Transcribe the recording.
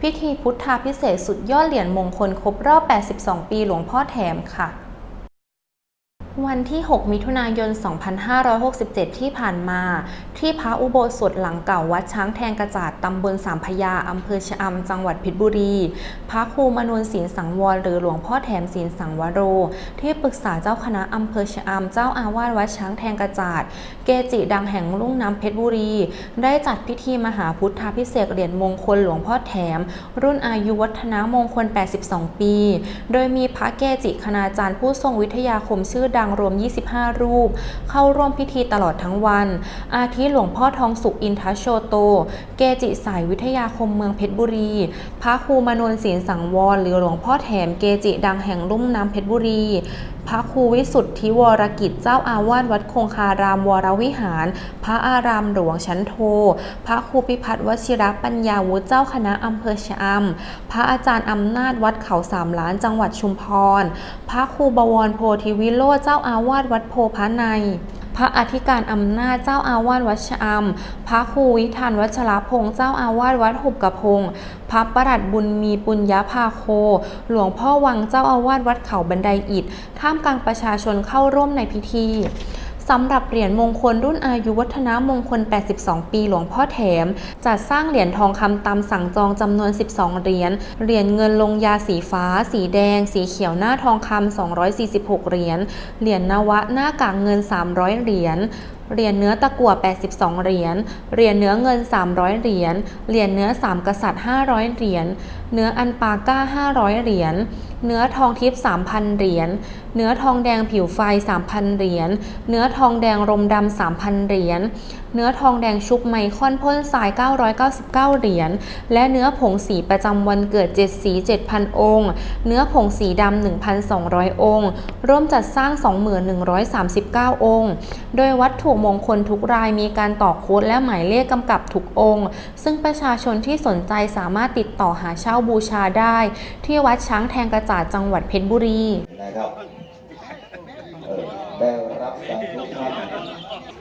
พิธีพุทธาพิเศษสุดยอดเหรียญมงคลครบรอบ 82 ปีหลวงพ่อแถมค่ะ วันที่ 6 มิถุนายน 2567 ที่ผ่านมา ที่พระอุโบสถหลังเก่าวัดช้างแทงกระจาดตำบลสามพยาอำเภอชะอำจังหวัดเพชรบุรี พระครูมนวลศีลสังวร หรือหลวงพ่อแถมศีลสังวโร ที่ปรึกษาเจ้าคณะอำเภอชะอำเจ้าอาวาสวัดช้างแทงกระจาดเกจิดังแห่งลุ่งน้ำเพชรบุรี ได้จัดพิธีมหาพุทธาพิเศษเหรียญมงคลหลวงพ่อแถม รุ่นอายุวัฒนมงคล 82 ปี โดยมีพระเกจิคณาจารย์ผู้ทรงวิทยาคมชื่อดังรวม 25 รูป เข้าร่วมพิธีตลอดทั้งวัน อาทิหลวงพ่อทองสุขอินทัชโชโต เกจิสายวิทยาคมเมืองเพชรบุรี พระครูมนวลศีลสังวร หรือหลวงพ่อแถมเกจิดังแห่งลุ่มน้ำเพชรบุรี พระครูวิสุทธิวรกิจเจ้าอาวาสวัดคงคารามวรวิหาร พระอารามหลวงชั้นโท พระครูพิพัฒน์วชิรปัญญาวุฒิเจ้าคณะอำเภอชะอำพระอาจารย์อำนาจวัดเขาสามล้านจังหวัดชุมพร พระครูบวรโพธิวิโรจน์เจ้าอาวาสวัดโพพระใน พระอธิการอำนาจเจ้าอาวาสวัดชอัมพระครูวิธานวัชรพงศ์เจ้าอาวาสวัดหุบกระพงพระประหลัดบุญมีปุญญาภาโค หลวงพ่อวังเจ้าอาวาสวัดเขาบันไดอิฐท่ามกลางประชาชนเข้าร่วมในพิธี สำหรับเหรียญมงคลรุ่นอายุวัฒนมงคล 82 ปีหลวงพ่อแถม จัดสร้างเหรียญทองคำตามสั่งจองจำนวน 12 เหรียญ เหรียญเงินลงยาสีฟ้า สีแดง สีเขียวหน้าทองคำ246 เหรียญ เหรียญนวะหน้ากากเงิน 300 เหรียญ เหรียญเนื้อตะกั่ว 82 เหรียญ เหรียญเนื้อเงิน 300 เหรียญ เหรียญเนื้อสามกษัตริย์ 500 เหรียญ เนื้ออันปาก้า 500 เหรียญ เนื้อทองทิพย์3,000 เหรียญ เนื้อทองแดงผิวไฟ 3,000 เหรียญ เนื้อทองแดงรมดำ 3,000 เหรียญ เนื้อทองแดงชุบไมคอนพ่นทราย 999 เหรียญ และเนื้อผงสีประจำวันเกิด 7 สี 7,000 องค์ เนื้อผงสีดำ 1,200 องค์ ร่วมจัดสร้าง 2139 องค์ โดยวัตถุมงคลทุกรายมีการต่อโค้ดและหมายเลขกำกับทุกองค์ ซึ่งประชาชนที่สนใจสามารถติดต่อหาเช่าบูชาได้ ที่วัดช้างแทงกระจาดจังหวัดเพชรบุรีนะครับได้รับการทุกท่าน